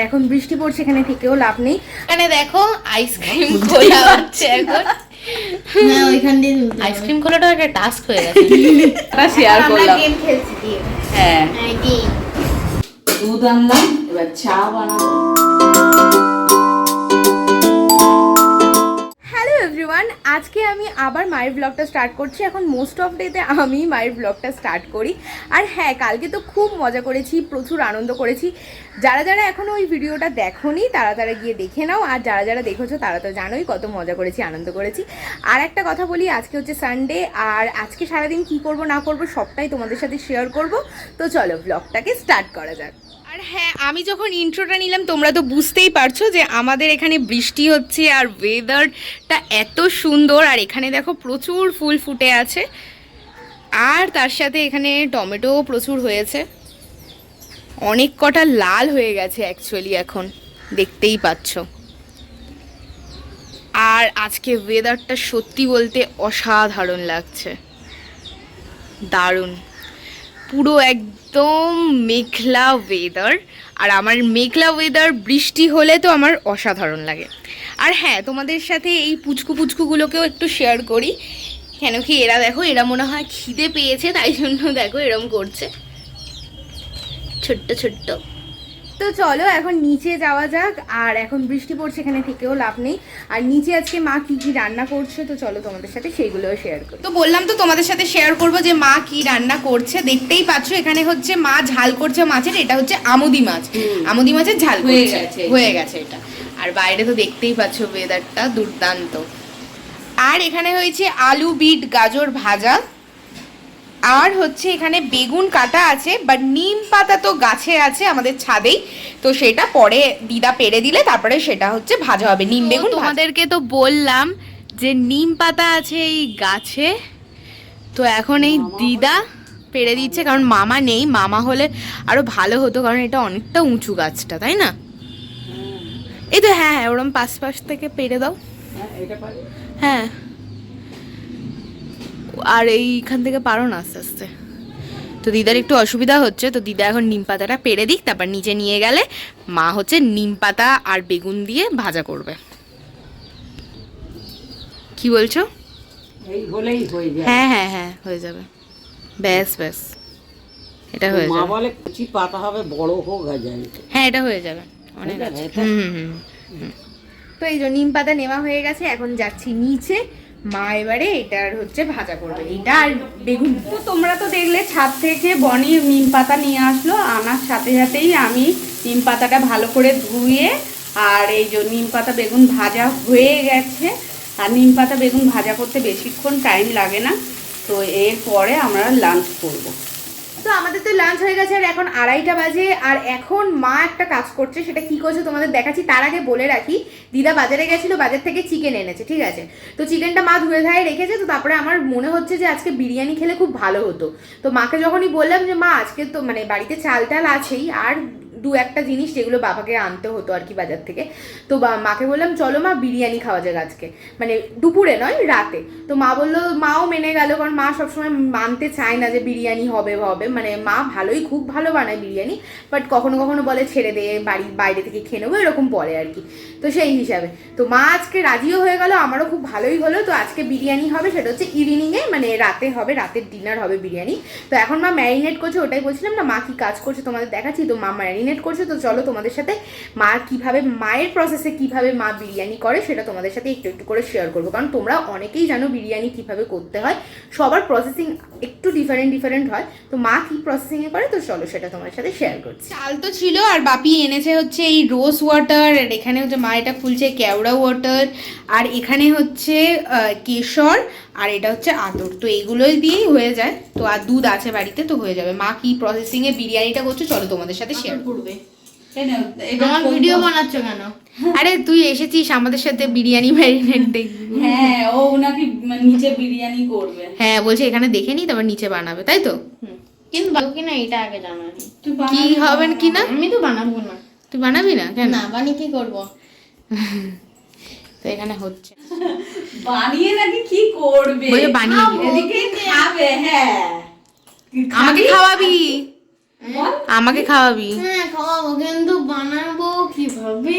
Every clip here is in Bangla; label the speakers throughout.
Speaker 1: এখন বৃষ্টি পড়ছে এখানে থেকেও লাভ নেই।
Speaker 2: মানে দেখো আইসক্রিম খোলা হচ্ছে এখন।
Speaker 3: হ্যাঁ ওইখান দিয়ে
Speaker 2: আইসক্রিম খোলাটা একটা টাস্ক হয়ে গেছে। শেয়ার করলাম।
Speaker 1: গেম খেলছি
Speaker 2: হ্যাঁ।
Speaker 3: হ্যাঁ,
Speaker 4: দুধ আনলাম এবার চা বানাবো।
Speaker 1: এভরিওয়ান আজকে আমি আবার মায়ের ব্লগটা স্টার্ট করছি। এখন মোস্ট অফ ডেতে আমি মায়ের ব্লগটা স্টার্ট করি। আর হ্যাঁ কালকে তো খুব মজা করেছি, প্রচুর আনন্দ করেছি। যারা যারা এখনও ওই ভিডিওটা দেখোনি, তারা তারা গিয়ে দেখে নাও। আর যারা যারা দেখেছ, তারা তো জানোই কত মজা করেছি, আনন্দ করেছি। আর একটা কথা বলি, আজকে হচ্ছে সানডে আর আজকে সারাদিন কি করব, না করব, সবটাই তোমাদের সাথে শেয়ার করব। তো চলো ব্লগটাকে স্টার্ট করা যাক। আর হ্যাঁ আমি যখন ইন্ট্রোটা নিলাম, তোমরা তো বুঝতেই পারছ যে আমাদের এখানে বৃষ্টি হচ্ছে আর ওয়েদারটা এত সুন্দর। আর এখানে দেখো প্রচুর ফুল ফুটে আছে। আর তার সাথে এখানে টমেটোও প্রচুর হয়েছে। অনেক কটা লাল হয়ে গেছে অ্যাকচুয়ালি এখন, দেখতেই পাচ্ছ। আর আজকে ওয়েদারটা সত্যি বলতে অসাধারণ লাগছে। দারুণ। পুরো একদম মেঘলা ওয়েদার আর আমার মেঘলা ওয়েদার বৃষ্টি হলে তো আমার অসাধারণ লাগে। আর হ্যাঁ তোমাদের সাথে এই পুচকু পুচকুগুলোকেও একটু শেয়ার করি। কেন কি এরা দেখো, এরা মনে হয় খিদে পেয়েছে, তাই জন্য দেখো এরম করছে। ছোট্ট ছোট্ট। তো চলো এখন নিচে যাওয়া যাক আর এখন বৃষ্টি পড়ছে এখানে থেকেও লাভ নেই। আর নিচে আজকে মা কি কি রান্না করছে তো চলো তোমাদের সাথে সেইগুলোও শেয়ার করি। তো বললাম তো তোমাদের সাথে শেয়ার করব যে মা কি রান্না করছে দেখতেই পাচ্ছ এখানে হচ্ছে মা ঝাল করছে মাছের এটা হচ্ছে আমুদি মাছ। আমুদি মাছের ঝাল
Speaker 4: হয়ে। গেছে।
Speaker 1: হয়ে গেছে এটা। আর বাইরে তো দেখতেই পাচ্ছ ওয়েদারটা দুর্দান্ত। আর এখানে হয়েছে আলু বিট গাজর ভাজা। আর হচ্ছে এখানে বেগুন কাটা আছে বাট নিম পাতা তো গাছে আছে আমাদের ছাদেই। তো সেটা পরে দিদা পেরে দিলে তারপরে সেটা হচ্ছে ভাজা হবে নিম বেগুন তোমাদেরকে তো বললাম যে নিম পাতা আছে এই গাছে। তো এখন এই দিদা পেরে দিচ্ছে কারণ মামা নেই মামা হলে আরও ভালো হতো কারণ এটা অনেকটা উঁচু গাছটা তাই না? এই তো হ্যাঁ হ্যাঁ ওরম পাশ পাশ থেকে পেরে দাও।
Speaker 4: হ্যাঁ
Speaker 1: হ্যাঁ। আর এইখান থেকে পারো না আস্তে আস্তে। তো দিদার একটু অসুবিধা হচ্ছে তো দিদা এখন নিম পাতাটা পেরে দিক তারপর নিচে নিয়ে গেলে মা হচ্ছে নিম পাতা আর বেগুন দিয়ে ভাজা করবে। কি বলছো?
Speaker 4: হয়ে
Speaker 1: হ্যাঁ হ্যাঁ হ্যাঁ যাবে। ব্যাস ব্যাস। এটা হয়ে যাবে।
Speaker 4: বলে কচি পাতা হবে বড় হোক
Speaker 1: হ্যাঁ এটা হয়ে যাবে। অনেক আছে। হুম হুম। তো এই যে নিম পাতা নেওয়া হয়ে গেছে এখন যাচ্ছি নিচে। মা এবারে এটার হচ্ছে ভাজা করবে। এটা আর বেগুন।
Speaker 5: তো তোমরা তো দেখলে ছাদ থেকে বনি নিম পাতা নিয়ে আসলো। আনার সাথে সাথেই আমি নিম পাতাটা ভালো করে ধুয়ে আর এই যে নিম পাতা বেগুন ভাজা হয়ে গেছে। আর নিম পাতা বেগুন ভাজা করতে বেশিক্ষণ টাইম লাগে না। তো এরপরে আমরা লাঞ্চ করব।
Speaker 1: তো আমাদের তো লাঞ্চ হয়ে গেছে, আর এখন আড়াইটা বাজে, আর এখন মা একটা কাজ করছে, সেটা কি করছে তোমাদের দেখাচ্ছি, তার আগে বলে রাখি, দিদা বাজারে গেছিল, বাজার থেকে চিকেন এনেছে, ঠিক আছে? তো চিকেনটা মা ধুয়ে ধায়ে রেখেছে, তো তারপরে আমার মনে হচ্ছে যে আজকে বিরিয়ানি খেলে খুব ভালো হতো। তো মাকে যখনই বললাম যে, মা, আজকে তো মানে বাড়িতে চাল টাল আছেই, আর দু একটা জিনিস যেগুলো বাবাকে আনতে হতো আর কি বাজার থেকে। তো মাকে বললাম, চলো মা, বিরিয়ানি খাওয়া যাক আজকে। মানে দুপুরে নয়, রাতে। তো মা বলল, মাও মেনে গেল, কারণ মা সবসময় মানতে চায় না যে বিরিয়ানি হবে হবে। মানে মা ভালোই, খুব ভালো বানায় বিরিয়ানি, বাট কখনো কখনো বলে, ছেড়ে দে, বাড়ি, বাইরে থেকে খেয়ে নেব, এরকম বলে আর কি। তো সেই হিসাবে। তো মা আজকে রাজিও হয়ে গেল, আমারও খুব ভালোই হলো। তো আজকে বিরিয়ানি হবে, সেটা হচ্ছে ইভিনিংয়ে মানে রাতে হবে, রাতের ডিনার হবে বিরিয়ানি। তো এখন মা ম্যারিনেট করছে, ওটাই বলছিলাম না, মা কি কাজ করছে তোমাদের দেখাচ্ছি। তো মা ম্যারিনেট করছে, তো চলো তোমাদের সাথে মা কীভাবে, মায়ের প্রসেসে কীভাবে মা বিরিয়ানি করে, সেটা তোমাদের সাথে একটু একটু করে শেয়ার করব। কারণ তোমরা অনেকেই জানো বিরিয়ানি কীভাবে করতে হয়, সবার প্রসেসিং একটু ডিফারেন্ট ডিফারেন্ট হয়। তো মা কি প্রসেসিংয়ে করে, তো চলো সেটা তোমাদের সাথে শেয়ার করছি। চাল তো ছিল, আর বাপি এনেছে হচ্ছে এই রোজ ওয়াটার এখানে হচ্ছে মা এটা খুলছে কেওড়া ওয়াটার আর এখানে হচ্ছে কেশর আর এটা হচ্ছে আতর। তো এইগুলোই দিয়েই হয়ে যায়। তো আর দুধ আছে বাড়িতে তো হয়ে যাবে। মা কি প্রসেসিংয়ে বিরিয়ানিটা করছ চলো তোমাদের সাথে শেয়ার
Speaker 5: করবে।
Speaker 3: আমার ভিডিও বানাচ্ছ কেন?
Speaker 1: আরে তুই এসেছিস আমাদের সাথে বিরিয়ানি ম্যারিনেট দেখবি
Speaker 5: হ্যাঁ ও নাকি নিচে বিরিয়ানি করবে।
Speaker 1: হ্যাঁ বলছে এখানে দেখে নি তারপর নিচে বানাবে তাই তো?
Speaker 3: কিন্তু বানাবো কিনা এটা আগে জানানি
Speaker 1: কি হবেন কি না।
Speaker 3: আমি তো বানাবো না।
Speaker 1: তুই বানাবি না? কেন?
Speaker 3: না বানি কি করব?
Speaker 1: তো এখানে হচ্ছে।
Speaker 5: বানিয়ে নাকি কি করবে?
Speaker 1: বলছে বানিয়ে।
Speaker 5: এদিকে খাবে হ্যাঁ।
Speaker 1: আমাকে খাওয়াবি। আমাকে খাওয়াবি।
Speaker 3: হ্যাঁ খাওয়াবো কিন্তু বানাবো কীভাবে?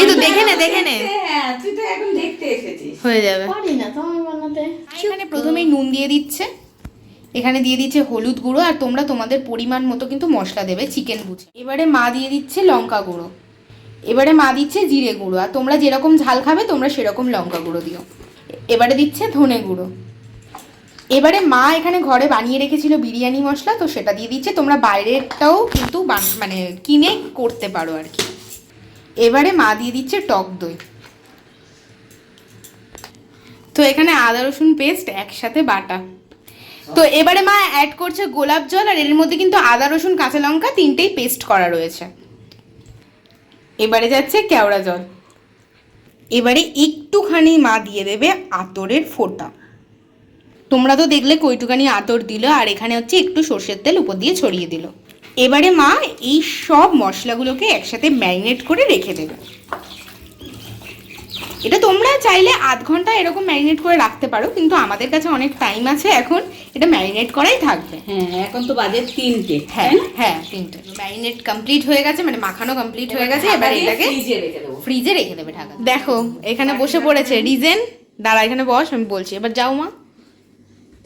Speaker 1: এই তো দেখে নে দেখে নে।
Speaker 5: হ্যাঁ তুই তো এখন দেখতে এসেছিস।
Speaker 1: হয়ে যাবে।
Speaker 3: পারি না তো আমি বানাতে।
Speaker 1: এখানে প্রথমেই নুন দিয়ে দিচ্ছে। এখানে দিয়ে দিচ্ছে হলুদ গুঁড়ো আর তোমরা তোমাদের পরিমাণ মতো কিন্তু মশলা দেবে চিকেন বুঝে। এবারে মা দিয়ে দিচ্ছে লঙ্কা গুঁড়ো। এবারে মা দিচ্ছে জিরে গুঁড়ো, আর তোমরা যেরকম ঝাল খাবে, তোমরা সেরকম লঙ্কা গুঁড়ো দিও। এবারে দিচ্ছে ধনে গুঁড়ো। এবারে মা এখানে ঘরে বানিয়ে রেখেছিল বিরিয়ানি মশলা, তো সেটা দিয়ে দিচ্ছে। তোমরা বাইরেরটাও কিন্তু মানে কিনে করতে পারো আর কি। এবারে মা দিয়ে দিচ্ছে টক দই। তো এখানে আদা, রসুন পেস্ট একসাথে বাটা। তো এবারে মা অ্যাড করছে গোলাপ জল, আর এর মধ্যে কিন্তু আদা, রসুন, কাঁচা লঙ্কা তিনটেই পেস্ট করা রয়েছে। এবারে যাচ্ছে কেওড়া জল। এবারে একটুখানি মা দিয়ে দেবে আতরের ফোঁটা। তোমরা তো দেখলে কইটুখানি আতর দিল আর এখানে হচ্ছে একটু সর্ষের তেল উপর দিয়ে ছড়িয়ে দিল। এবারে মা এই সব মশলাগুলোকে একসাথে ম্যারিনেট করে রেখে দেবে। এটা তোমরা চাইলে আধ ঘণ্টা এরকম ম্যারিনেট করে রাখতে পারো কিন্তু আমাদের কাছে অনেক টাইম আছে এখন এটা ম্যারিনেট করাই থাকবে।
Speaker 5: হ্যাঁ এখন তো বাজে তিনটে
Speaker 1: হ্যাঁ হ্যাঁ তিনটে। ম্যারিনেট কমপ্লিট হয়ে গেছে মানে মাখানো কমপ্লিট হয়ে গেছে এবার এটাকে
Speaker 5: ফ্রিজে রেখে দেবো।
Speaker 1: ঢাকা দেখো এখানে বসে পড়েছে ডিজাইন দাঁড়া এখানে বস আমি বলছি। এবার যাও মা।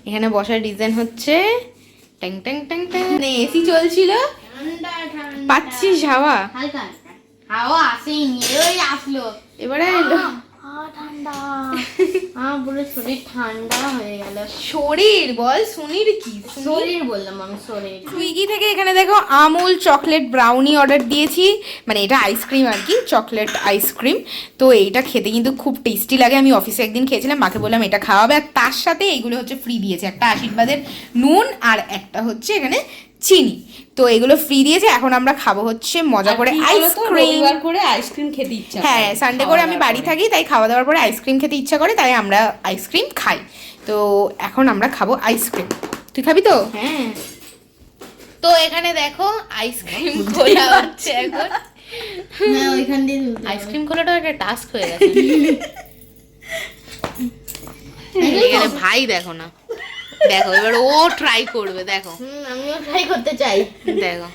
Speaker 1: এখানে বসার ডিজাইন হচ্ছে ট্যাং ট্যাং ট্যাং ট্যাং। এসি চলছিল। পাচ্ছিস হাওয়া।
Speaker 3: হাওয়া আসেইনি ওই আসলো।
Speaker 1: এবারে
Speaker 3: ঠান্ডা। আমার পুরো শরীর ঠান্ডা হয়ে গেল।
Speaker 1: শরীর বল সুনির কি?
Speaker 3: শরীর বললাম আমি শরীর।
Speaker 1: সুইগি থেকে এখানে দেখো আমুল চকলেট ব্রাউনি অর্ডার দিয়েছি। মানে এটা আইসক্রিম আর কি চকলেট আইসক্রিম তো এইটা খেতে কিন্তু খুব টেস্টি লাগে। আমি অফিসে একদিন খেয়েছিলাম মাকে বললাম এটা খাওয়াবে। আর তার সাথে এইগুলো হচ্ছে ফ্রি দিয়েছে। একটা আশীর্বাদের নুন আর একটা হচ্ছে এখানে চিনি। তো এগুলো ফ্রি দিয়েছে এখন আমরা খাব হচ্ছে মজা করে আইসক্রিম
Speaker 5: করে আইসক্রিম খেতে ইচ্ছা
Speaker 1: হ্যাঁ সানডে করে আমি বাড়ি থাকি তাই খাওয়া দাওয়ার পরে আইসক্রিম খেতে ইচ্ছা করে তাই আমরা আইসক্রিম খাই। তো এখন আমরা খাব আইসক্রিম তুই খাবি তো?
Speaker 3: হ্যাঁ।
Speaker 2: তো এখানে দেখো আইসক্রিম খোলা হচ্ছে এখন।
Speaker 3: হ্যাঁ ওইখান দিয়ে
Speaker 2: আইসক্রিম খোলাটা একটা টাস্ক হয়ে গেছে। ভাই দেখো না। দেখো এবার ও ট্রাই করবে দেখো।
Speaker 3: হুম আমিও ট্রাই করতে চাই।
Speaker 2: দেখো।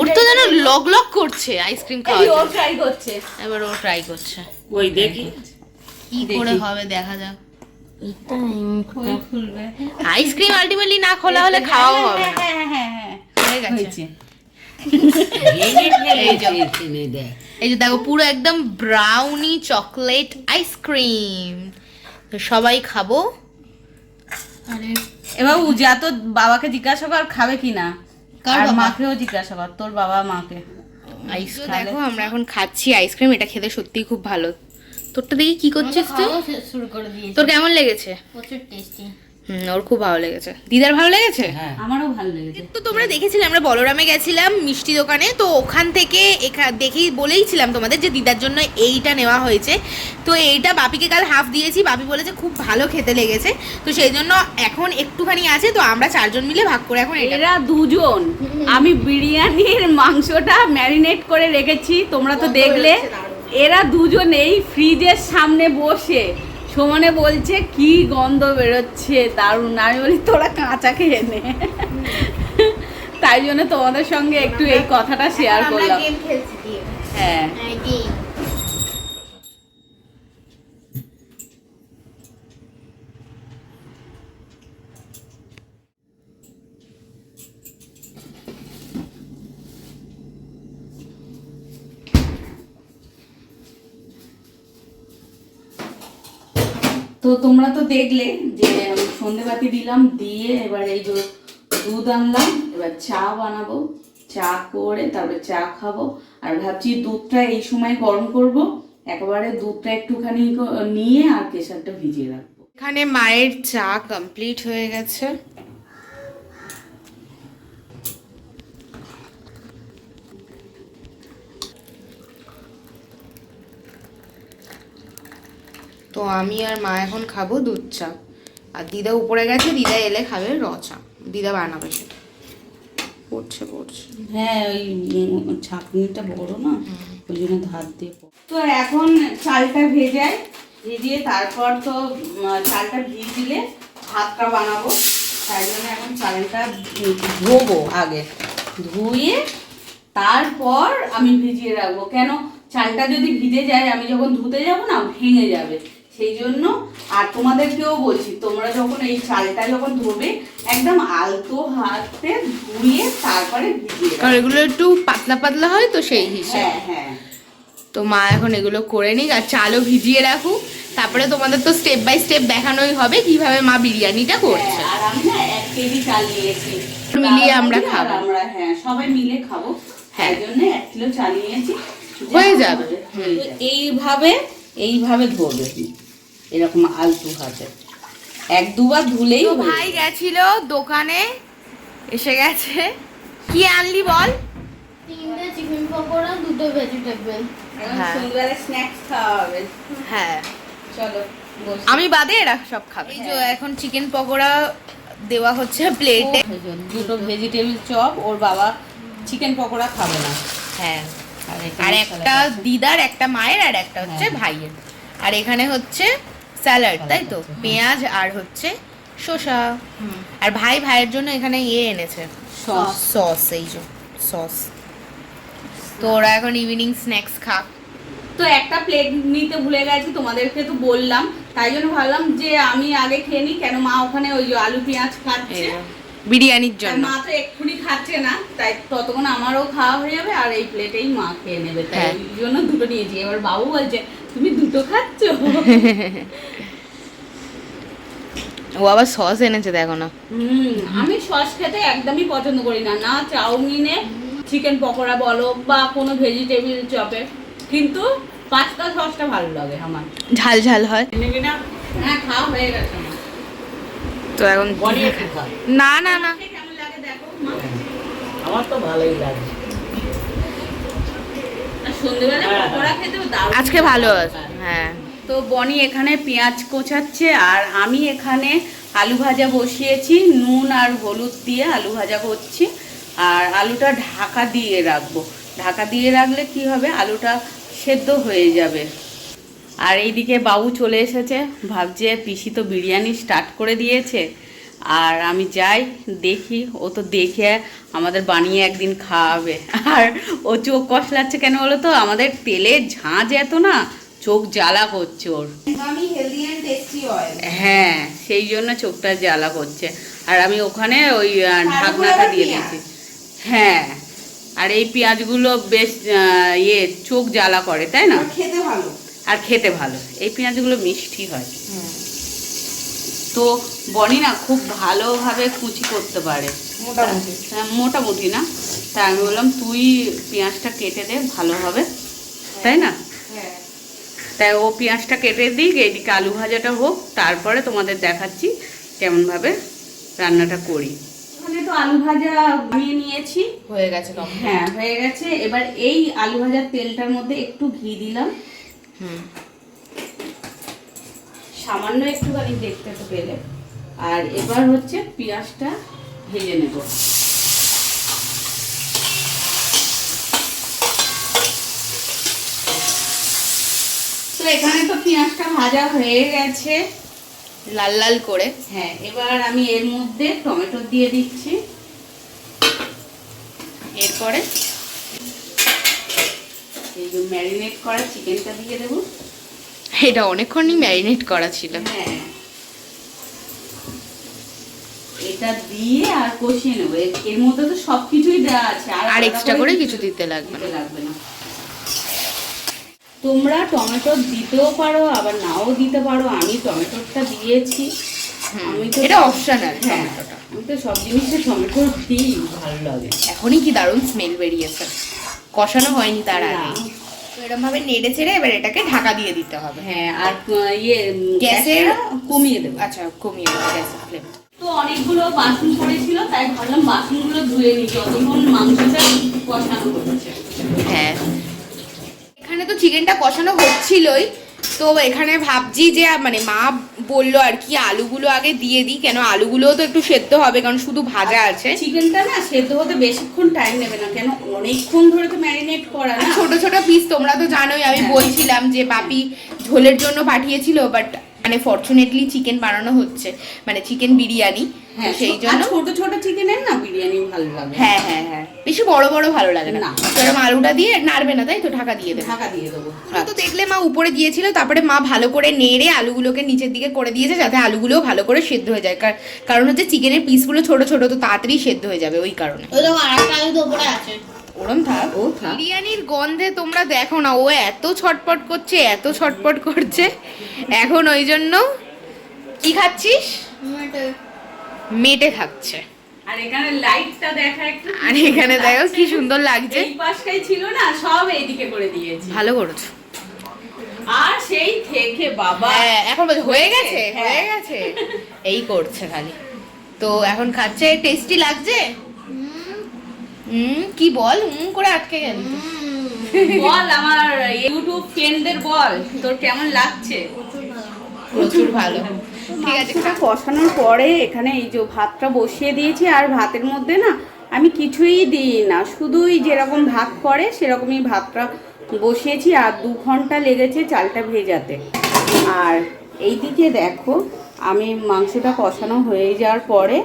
Speaker 2: ওর তো যেন লগ লগ করছে আইসক্রিম
Speaker 5: এই
Speaker 2: খাওয়ার
Speaker 5: ও ট্রাই করছে।
Speaker 2: এবার ও ট্রাই করছে।
Speaker 5: ওই দেখি।
Speaker 2: কি করে হবে দেখা যাক। আইসক্রিম আলটিমেটলি না খোলা হলে খাওয়াও হবে না।
Speaker 5: হ্যাঁ হ্যাঁ হ্যাঁ
Speaker 2: হয়ে গেছে। এই যে এই যে দেখো পুরো একদম ব্রাউনি চকলেট আইসক্রিম সবাই খাব।
Speaker 5: এবার উজা তো বাবাকে জিজ্ঞাসা কর খাবে কিনা?
Speaker 3: কার
Speaker 5: আর মাকেও জিজ্ঞাসা কর তোর বাবা মাকে।
Speaker 1: আইসক্রিম দেখো আমরা এখন খাচ্ছি আইসক্রিম এটা খেতে সত্যিই খুব ভালো। তোরটা দেখি কি করছিস তুই?
Speaker 3: শুরু করে দিয়েছি।
Speaker 1: তোর কেমন লেগেছে?
Speaker 3: প্রচুর টেস্টি
Speaker 1: ওর খুব ভালো লেগেছে। দিদার ভালো লেগেছে?
Speaker 5: আমারও ভালো লেগেছে।
Speaker 1: তো তোমরা দেখেছিলে আমরা বলরামে গেছিলাম মিষ্টি দোকানে তো ওখান থেকে দেখেই বলেইছিলাম তোমাদের যে দিদার জন্য এইটা নেওয়া হয়েছে। তো এইটা বাপিকে কাল হাফ দিয়েছি বাপি বলেছে খুব ভালো খেতে লেগেছে। তো সেই জন্য এখন একটুখানি আছে তো আমরা চারজন মিলে ভাগ করে এখন এটা
Speaker 5: এরা দুজন। আমি বিরিয়ানির মাংসটা ম্যারিনেট করে রেখেছি তোমরা তো দেখলে। এরা দুজন এই ফ্রিজের সামনে বসে সমানে বলছে কি গন্ধ বেরোচ্ছে দারুণ। আমি বলি তোরা কাঁচা খেয়ে নে। তাই জন্য তোমাদের সঙ্গে একটু এই কথাটা শেয়ার করলাম।
Speaker 3: দিয়ে
Speaker 5: হ্যাঁ। তো তোমরা তো দেখলে যে সন্ধেবাতি দিলাম, দিয়ে এবার এই যে দুধ আনলাম, এবার চা বানাবো। চা করে তারপরে চা খাব। আর ভাবছি দুধটা এই সময় গরম করব, একেবারে দুধটা একটুখানি নিয়ে আর কেশারটা ভিজিয়ে রাখব।
Speaker 1: এখানে মায়ের চা কমপ্লিট হয়ে গেছে। তো আমি আর মা এখন খাব দুধ চা। আর দিদা উপরে গেছে দিদা এলে খাবে র চা। দিদা বানাবে সেটা। পড়ছে পড়ছে।
Speaker 5: হ্যাঁ ওই উম, ছাঁকনিটা বড় না ওই জন্য ধার দিয়ে তো এখন চালটা ভেজাই ভেজিয়ে তারপর তো চালটা ভিজিলে ভাতটা বানাবো। তাই জন্য এখন চালটা ধোবো আগে। ধুয়ে তারপর আমি ভিজিয়ে রাখব। কেন? চালটা যদি ভিজে যায় আমি যখন ধুতে যাব না ভেঙে যাবে। সেই জন্য আর তোমাদেরকেও বলছি তোমরা যখন এই চালটা যখন ধোবে একদম আলতো হাতে ধুয়ে তারপরে ভিজিয়ে
Speaker 1: কারণ এগুলো একটু পাতলা পাতলা হয় তো সেই হিসেবে।
Speaker 5: হ্যাঁ হ্যাঁ।
Speaker 1: তো মা এখন এগুলো করে নিক আর চালও ভিজিয়ে রাখুক। তারপরে তোমাদের তো স্টেপ বাই স্টেপ দেখানোই হবে কীভাবে মা বিরিয়ানিটা করছে।
Speaker 5: হ্যাঁ, আর আমি না এক কেজি চাল নিয়েছি।
Speaker 1: মিলিয়ে আমরা খাব।
Speaker 5: আমরা হ্যাঁ সবাই মিলে খাব।
Speaker 1: হ্যাঁ।
Speaker 5: তাই জন্য এক কিলো চাল নিয়েছি। হয়ে যাবে। এইভাবে এইভাবে ধরবে এরকম আলতু হাতে। এক দুবার ধুলেই
Speaker 1: ভাই গেছিল দোকানে এসে গেছে। কি আনলি বল?
Speaker 3: তিনটে চিকেন পকোড়া দুটো ভেজিটেবল
Speaker 5: এখন
Speaker 1: হ্যাঁ।
Speaker 5: স্ন্যাক্স খাওয়া হবে।
Speaker 1: হ্যাঁ।
Speaker 5: চলো
Speaker 1: আমি বাদে এরা সব খাবে। এই যে এখন চিকেন পকোড়া দেওয়া হচ্ছে প্লেটে
Speaker 5: দুটো ভেজিটেবল চপ ওর বাবা চিকেন পকোড়া খাবে না।
Speaker 1: হ্যাঁ।
Speaker 5: আর
Speaker 1: একটা দিদার একটা মায়ের আর একটা হচ্ছে
Speaker 5: হ্যাঁ।
Speaker 1: ভাইয়ের। আর এখানে হচ্ছে স্যালাড তাই তো? পেঁয়াজ আর হচ্ছে শসা। আর ভাই ভাইয়ের জন্য এখানে ইয়ে এনেছে।
Speaker 5: সস
Speaker 1: সস এই যে সস তো ওরা এখন ইভিনিং স্ন্যাক্স খা
Speaker 5: তো একটা প্লেট নিতে ভুলে গেছি তোমাদেরকে তো বললাম। তাই জন্য ভাবলাম যে আমি আগে খেয়ে নিই কেন মা ওখানে ওই আলু পেঁয়াজ খাচ্ছে।
Speaker 1: বিরিয়ানির জন্য।
Speaker 5: মা তো এক্ষুনি খাচ্ছে না তাই ততক্ষণ আমারও খাওয়া হয়ে যাবে আর এই প্লেটেই মা খেয়ে নেবে। তাই
Speaker 1: হ্যাঁ।
Speaker 5: জন্য দুটো নিয়েছি। এবার বাবু বলছে তুমি দুটো খাচ্ছ?
Speaker 1: ও আবার সস এনেছে দেখো না।
Speaker 5: হুম আমি সস খেতে একদমই পছন্দ করি না। না চাউমিনে চিকেন পকোড়া বলো বা কোনো ভেজিটেবিল চপে কিন্তু পাস্তা সসটা ভালো লাগে আমার।
Speaker 1: ঝাল ঝাল হয়।
Speaker 5: না হ্যাঁ খাওয়া হয়ে গেছে
Speaker 1: তো এখন না না না।
Speaker 5: কেমন লাগে দেখো
Speaker 6: আমার তো ভালোই লাগে। হ্যাঁ,
Speaker 5: দারুণ
Speaker 1: আজকে ভালো আছে হ্যাঁ।
Speaker 5: তো বনি এখানে পেঁয়াজ কোচাচ্ছে আর আমি এখানে আলু ভাজা বসিয়েছি, নুন আর হলুদ দিয়ে আলু ভাজা করছি আর আলুটা ঢাকা দিয়ে রাখব। ঢাকা দিয়ে রাখলে কি হবে? আলুটা সেদ্ধ হয়ে যাবে। আর এইদিকে বাবু চলে এসেছে, ভাবছে পিসি তো বিরিয়ানি স্টার্ট করে দিয়েছে। আর আমি যাই, দেখি, ও তো দেখে আমাদের বানিয়ে একদিন খাওয়াবে। আর ও চোখ কষলাচ্ছে কেন বলো তো? আমাদের তেলের ঝাঁজ এত না চোখ জ্বালা করছে ওর। হ্যাঁ সেই জন্য চোখটা জ্বালা করছে। আর আমি ওখানে ওই ঢাকনাটা দিয়ে। দিয়েছি। হ্যাঁ আর এই পেঁয়াজগুলো বেশ ইয়ে চোখ জ্বালা করে তাই না?
Speaker 7: খেতে ভালো।
Speaker 5: আর খেতে ভালো। এই পেঁয়াজগুলো মিষ্টি হয়। তো বনি না খুব ভালোভাবে কুচি করতে পারে।
Speaker 7: মোটামুটি।
Speaker 5: হ্যাঁ, না? তাই আমি বললাম তুই পেঁয়াজটা কেটে দে ভালো হবে তাই না? তাই ও পেঁয়াজটা কেটে দিক এইদিকে আলু ভাজাটা হোক তারপরে তোমাদের দেখাচ্ছি কেমনভাবে রান্নাটা করি। ওখানে তো আলু ভাজা বানিয়ে নিয়েছি।
Speaker 1: হয়ে গেছে
Speaker 5: হ্যাঁ হয়ে গেছে। এবার এই আলু ভাজার তেলটার মধ্যে একটু ঘি দিলাম।
Speaker 1: হুম।
Speaker 5: সামান্য একটুখানি দেখতে তো পেলে। আর এবার হচ্ছে পেঁয়াজটা ভেজে নেব। এখানে তো পেঁয়াজটা ভাজা হয়ে গেছে।
Speaker 1: লাল লাল করে।
Speaker 5: হ্যাঁ এবার আমি এর মধ্যে টমেটো দিয়ে দিচ্ছি। এরপরে? এই যে ম্যারিনেট করা চিকেনটা দিয়ে দেবো।
Speaker 1: এটা অনেকক্ষণই ম্যারিনেট করা ছিল।
Speaker 5: হ্যাঁ। এটা দিয়ে আর কষিয়ে নেব। এর- মধ্যে তো সব কিছুই দেওয়া আছে।
Speaker 1: আর এক্সট্রা করে কিছু দিতে লাগবে না।
Speaker 5: লাগবে না। তোমরা টমেটো দিতেও পারো আবার নাও দিতে পারো। আমি টমেটোটা দিয়েছি। আমি তো
Speaker 1: এটা অপশনাল
Speaker 5: হ্যাঁ
Speaker 1: টমেটোটা।
Speaker 5: আমি তো সব জিনিসে টমেটো দিই। ভালো লাগে।
Speaker 1: এখনই কি দারুণ স্মেল বেরিয়েছে। কষানো হয়নি তার। আগে। তো এরকম ভাবে নেড়ে চেড়ে এবার এটাকে ঢাকা দিয়ে দিতে হবে।
Speaker 5: হ্যাঁ আর ইয়ে
Speaker 1: গ্যাসের
Speaker 5: কমিয়ে দেবো।
Speaker 1: আচ্ছা কমিয়ে দেবো গ্যাসের ফ্লেম
Speaker 5: তো অনেকগুলো বাসন পড়েছিল তাই ভাবলাম বাসনগুলো ধুয়ে নিই যতক্ষণ মাংসটা কষানো হচ্ছে।
Speaker 1: হ্যাঁ। এখানে তো চিকেনটা কষানো হচ্ছিলই। তো এখানে ভাবছি যে মানে মা বলল আর কি আলুগুলো আগে দিয়ে দিই। কেন আলুগুলোও তো একটু সেদ্ধ হবে কারণ শুধু ভাজা আছে।
Speaker 5: চিকেনটা না সেদ্ধ হতে বেশিক্ষণ টাইম নেবে না কেন অনেকক্ষণ ধরে তো ম্যারিনেট করা না?
Speaker 1: ছোট ছোট পিস তোমরা তো জানোই আমি
Speaker 5: হ্যাঁ।
Speaker 1: বলছিলাম যে বাপি ঝোলের জন্য পাঠিয়েছিল বাট মানে ফরচুনেটলি চিকেন বানানো হচ্ছে মানে চিকেন বিরিয়ানি।
Speaker 5: হ্যাঁ
Speaker 1: সেই জন্য
Speaker 5: ছোট ছোট চিকেনের না বিরিয়ানি ভালো লাগে।
Speaker 1: হ্যাঁ হ্যাঁ হ্যাঁ। বেশি বড় বড় ভালো লাগে না। এরকম আলুটা দিয়ে নাড়বে না তাই তো? ঢাকা দিয়ে দেবে।
Speaker 5: ঢাকা দিয়ে দেবো।
Speaker 1: তো দেখলে মা উপরে দিয়েছিল তারপরে মা ভালো করে নেড়ে আলুগুলোকে নিচের দিকে করে দিয়েছে যাতে আলুগুলো ভালো করে সেদ্ধ হয়ে যায়। কার- কারণ হচ্ছে চিকেনের পিসগুলো ছোট ছোট তো তাড়াতাড়ি সেদ্ধ হয়ে যাবে ওই কারণে।
Speaker 3: ওই দেখো আরেকটা আলু তো উপরে আছে।
Speaker 1: ওরম থাক।
Speaker 5: ও থাক।
Speaker 1: বিরিয়ানির গন্ধে তোমরা দেখো না ও এত ছটপট করছে এত ছটপট করছে। এখন ওই জন্য কি খাচ্ছিস? মেটে থাকছে।
Speaker 5: আর এখানে লাইটটা দেখা একটু
Speaker 1: আর এখানে দেখো কি সুন্দর লাগছে।
Speaker 5: এই পাশটাই ছিল না সব এইদিকে করে দিয়েছি।
Speaker 1: ভালো করেছ।
Speaker 5: আর সেই থেকে বাবা
Speaker 1: হ্যাঁ এখন হয়ে গেছে
Speaker 5: হ্যাঁ।
Speaker 1: হয়ে গেছে। এই করছে খালি। তো এখন খাচ্ছে টেস্টি লাগছে? হুম কি বল? হুম করে আটকে গেল
Speaker 5: বল আমার ইউটিউব ফ্রেন্ডদের বল তোর কেমন লাগছে?
Speaker 1: প্রচুর ভালো। ঠিক আছে
Speaker 5: কষানোর পরে এখানে এই যে ভাতটা বসিয়ে দিয়েছি আর ভাতের মধ্যে না আমি কিছুই দিই না। শুধুই যেরকম ভাত করে সেরকমই ভাতটা বসিয়েছি আর দু ঘণ্টা লেগেছে চালটা ভেজাতে। আর এইদিকে দেখো আমি মাংসটা কষানো হয়ে যাওয়ার পরে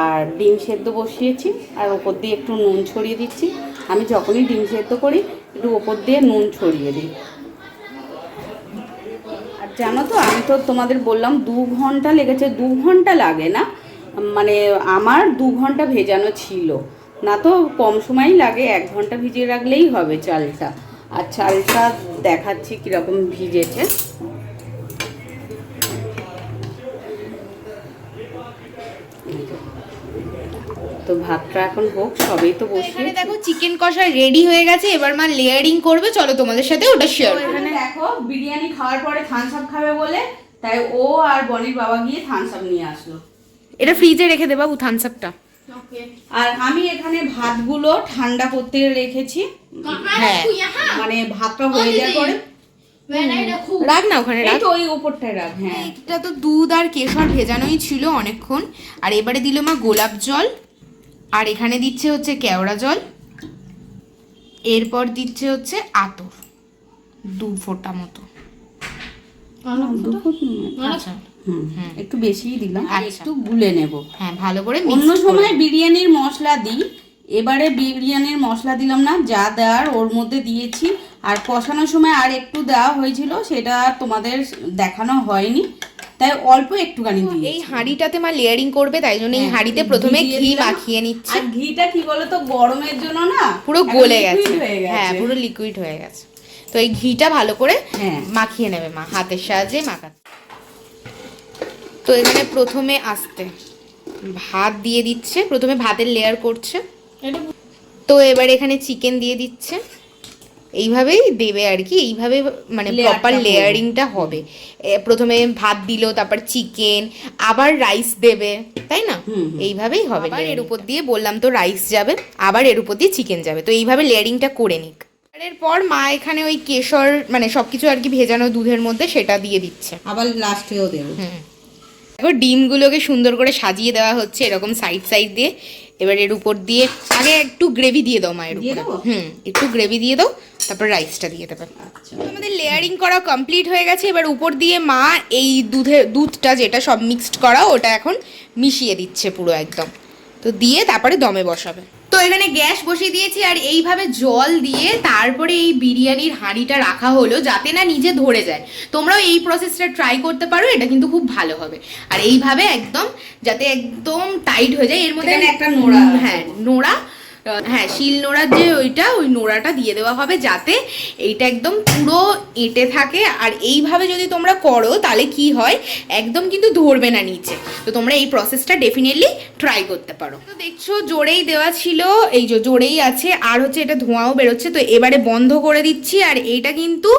Speaker 5: আর ডিম সেদ্ধ বসিয়েছি আর ওপর দিয়ে একটু নুন ছড়িয়ে দিচ্ছি। আমি যখনই ডিম সেদ্ধ করি একটু ওপর দিয়ে নুন ছড়িয়ে দিই। জানো তো, আমি তো তোমাদের বললাম দু ঘণ্টা লেগেছে, দু ঘণ্টা লাগে না? মানে আমার দু ঘণ্টা ভেজানো ছিল। না তো কম সময়ই লাগে, এক ঘণ্টা ভিজিয়ে রাখলেই হবে চালটা। আর চালটা দেখাচ্ছি কীরকম ভিজেছে। তো ভাতটা এখন হোক সবেই তো
Speaker 1: এখানে দেখো চিকেন কষা রেডি হয়ে গেছে এবার মা লেয়ারিং করবে চলো তোমাদের সাথে ওটা শেয়ার
Speaker 5: এখানে দেখো বিরিয়ানি খাওয়ার পরে থামস আপ খাবে বলে তাই ও আর বনির বাবা গিয়ে থামস আপ নিয়ে আসলো।
Speaker 1: এটা ফ্রিজে রেখে দে বাবু থামস আপটা
Speaker 5: আর আমি এখানে ভাতগুলো ঠান্ডা করতে রেখেছি।
Speaker 1: হ্যাঁ।
Speaker 5: মানে ভাতটা হয়ে যাওয়ার পরে
Speaker 1: রাখ না ওখানে রাখ।
Speaker 5: ওই উপরটায় রাখ হ্যাঁ।
Speaker 1: এটা তো দুধ আর কেশর ভেজানোই ছিল অনেকক্ষণ। আর এবারে দিল মা গোলাপ জল। আর এখানে দিচ্ছে হচ্ছে কেওড়া জল এরপর দিচ্ছে হচ্ছে আতর দু ফোঁটা মতো। আচ্ছা।
Speaker 5: হুম, একটু বেশিই দিলাম।
Speaker 1: আচ্ছা।
Speaker 5: একটু গুলে নেব।
Speaker 1: হ্যাঁ ভালো করে
Speaker 5: অন্য সময় বিরিয়ানির মশলা দিই। এবারে বিরিয়ানির মশলা দিলাম না যা দেওয়ার ওর মধ্যে দিয়েছি। আর কষানোর সময় আর একটু দেওয়া হয়েছিল সেটা তোমাদের দেখানো হয়নি। তাই অল্প একটুখানি দিই
Speaker 1: এই হাঁড়িটাতে মা লেয়ারিং করবে তাই জন্য এই
Speaker 5: হ্যাঁ,
Speaker 1: হাঁড়িতে প্রথমে ঘি মাখিয়ে নিচ্ছে।
Speaker 5: আর ঘিটা কি বলতো গরমের জন্য না
Speaker 1: পুরো গলে গেছে।
Speaker 5: হ্যাঁ
Speaker 1: পুরো লিকুইড হয়ে গেছে। তো এই ঘিটা ভালো করে
Speaker 5: হ্যাঁ।
Speaker 1: মাখিয়ে নেবে মা হাতের সাহায্যে মাখাতে। তো এখানে প্রথমে আসতে ভাত দিয়ে দিচ্ছে প্রথমে ভাতের লেয়ার করছে। তো এবার এখানে চিকেন দিয়ে দিচ্ছে। এইভাবেই দেবে আর কি এইভাবে মানে প্রপার। লেয়ারিংটা হবে। প্রথমে ভাত দিল তারপর চিকেন আবার রাইস দেবে তাই না। এইভাবেই হবে আবার এর উপর দিয়ে বললাম তো রাইস যাবে আবার এর উপর দিয়ে চিকেন যাবে। তো এইভাবে লেয়ারিংটা করে নিক। এরপর মা এখানে ওই কেশর মানে সবকিছু আর কি ভেজানো দুধের মধ্যে সেটা দিয়ে দিচ্ছে।
Speaker 5: আবার লাস্টেও দেবো।
Speaker 1: দেখো ডিমগুলোকে সুন্দর করে সাজিয়ে দেওয়া হচ্ছে এরকম সাইড সাইড দিয়ে। এবার এর উপর দিয়ে আগে একটু গ্রেভি দিয়ে দাও মায়ের উপরে? হুম একটু গ্রেভি দিয়ে দাও তারপর রাইসটা দিয়ে দেবে।
Speaker 5: আচ্ছা।
Speaker 1: আমাদের লেয়ারিং করা কমপ্লিট হয়ে গেছে এবার উপর দিয়ে মা এই দুধে দুধটা যেটা সব মিক্সড করা ওটা এখন মিশিয়ে দিচ্ছে পুরো একদম। তো দিয়ে তারপরে দমে বসাবে। তো এখানে গ্যাস বসিয়ে দিয়েছি আর এইভাবে জল দিয়ে তারপরে এই বিরিয়ানির হাঁড়িটা রাখা হলো যাতে না নিজে ধরে যায়। তোমরাও এই প্রসেসটা ট্রাই করতে পারো এটা কিন্তু খুব ভালো হবে। আর এইভাবে একদম যাতে একদম টাইট হয়ে যায় এর মধ্যে
Speaker 5: একটা নোড়া
Speaker 1: হ্যাঁ নোড়া হ্যাঁ শিল নোড়ার যে ওইটা ওই নোড়াটা দিয়ে দেওয়া হবে যাতে এইটা একদম পুরো এঁটে থাকে। আর এইভাবে যদি তোমরা করো তাহলে কি হয়? একদম কিন্তু ধরবে না নিচে। তো তোমরা এই প্রসেসটা ডেফিনেটলি ট্রাই করতে পারো। তো দেখছ জোরেই দেওয়া ছিল। এই যে জোরেই আছে। আর হচ্ছে এটা ধোঁয়াও বেরোচ্ছে। তো এবারে বন্ধ করে দিচ্ছি। আর এইটা কিন্তু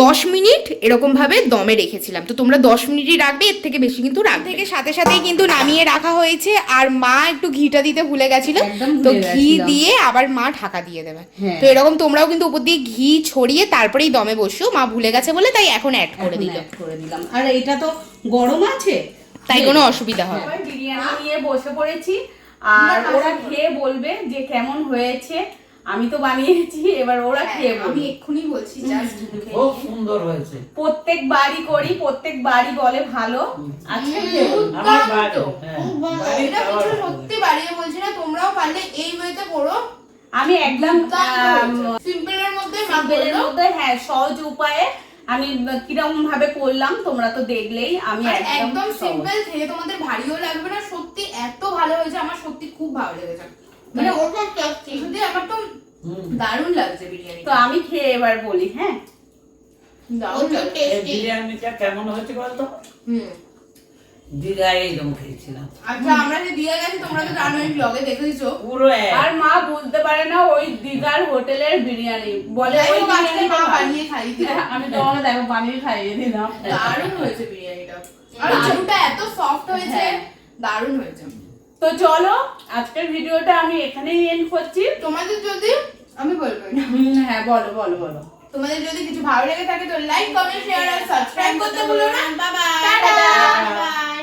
Speaker 1: দশ মিনিট এরকমভাবে দমে রেখেছিলাম। তো তোমরা দশ মিনিটই রাখবে এর থেকে বেশি কিন্তু রাখবে থেকে সাথে সাথেই কিন্তু নামিয়ে রাখা হয়েছে। আর মা একটু ঘিটা দিতে ভুলে গেছিল। তো
Speaker 5: ভুলে
Speaker 1: ঘি দিয়ে আবার মা ঢাকা দিয়ে দেবে।
Speaker 5: হ্যাঁ।
Speaker 1: তো এরকম তোমরাও কিন্তু উপর দিয়ে ঘি ছড়িয়ে তারপরেই দমে বসিও মা ভুলে গেছে বলে তাই এখন অ্যাড করে দিল।
Speaker 5: করে দিলাম। আর এটা তো গরম আছে?
Speaker 1: তাই কোনো অসুবিধা হবে না।
Speaker 5: সবাই বিরিয়ানি নিয়ে বসে পড়েছি। আর ওরা খেয়ে বলবে যে কেমন হয়েছে। আমি তো বানিয়েছি এবার ওরা খেয়ে
Speaker 1: হ্যাঁ, আমি এক্ষুনি বলছি জাস্ট
Speaker 6: খুব সুন্দর হয়েছে।
Speaker 5: প্রত্যেক বাড়ি করি প্রত্যেক বাড়ি বলে ভালো। আজকে
Speaker 6: আমার বাড়ি হ্যাঁ
Speaker 1: এটা কিছু সত্যি বাড়িয়ে বলছি না তোমরাও পারলে এই ওয়েতে করো।
Speaker 5: আমি একদম
Speaker 1: সিম্পলের মধ্যে
Speaker 5: সিম্পলের মধ্যে হ্যাঁ সহজ উপায়ে আমি কীরকম ভাবে করলাম তোমরা তো দেখলেই আমি একদম
Speaker 1: একদম সিম্পল খেয়ে তোমাদের ভারীও লাগবে না সত্যি এত ভালো হয়েছে আমার সত্যি খুব ভালো লেগেছে। মানে ওটা সত্যি আমার তো দারুণ লাগছে বিরিয়ানি।
Speaker 5: তো আমি খেয়ে এবার বলি হ্যাঁ?
Speaker 6: বিরিয়ানিটা কেমন হয়েছে বলতো?
Speaker 1: হুম।
Speaker 6: খেয়েছিলাম।
Speaker 1: আচ্ছা আমরা যে দিয়ে গেছি তোমরা তো জানোই ব্লগে দেখেছ।
Speaker 6: পুরো
Speaker 5: আর মা বলতে পারে না ওই দিঘার হোটেলের বিরিয়ানি। বলে ওই বিরিয়ানি
Speaker 1: মা বানিয়ে খাইয়ে দিল
Speaker 5: আমি তোমাকে দেখো বানিয়ে খাইয়ে দিলাম।
Speaker 1: দারুণ হয়েছে বিরিয়ানিটা। আর আলুটা এত সফট হয়েছে
Speaker 5: হ্যাঁ।
Speaker 1: দারুণ হয়েছে।
Speaker 5: তো চলো আজকের ভিডিওটা আমি এখানেই এন্ড করছি।
Speaker 1: তোমাদের যদি আমি বলব না
Speaker 5: হ্যাঁ বলো বলো বলো।
Speaker 1: তোমাদের যদি কিছু ভালো লেগে থাকে তো লাইক কমেন্ট শেয়ার আর সাবস্ক্রাইব করতে ভুলো না। বাই। বাই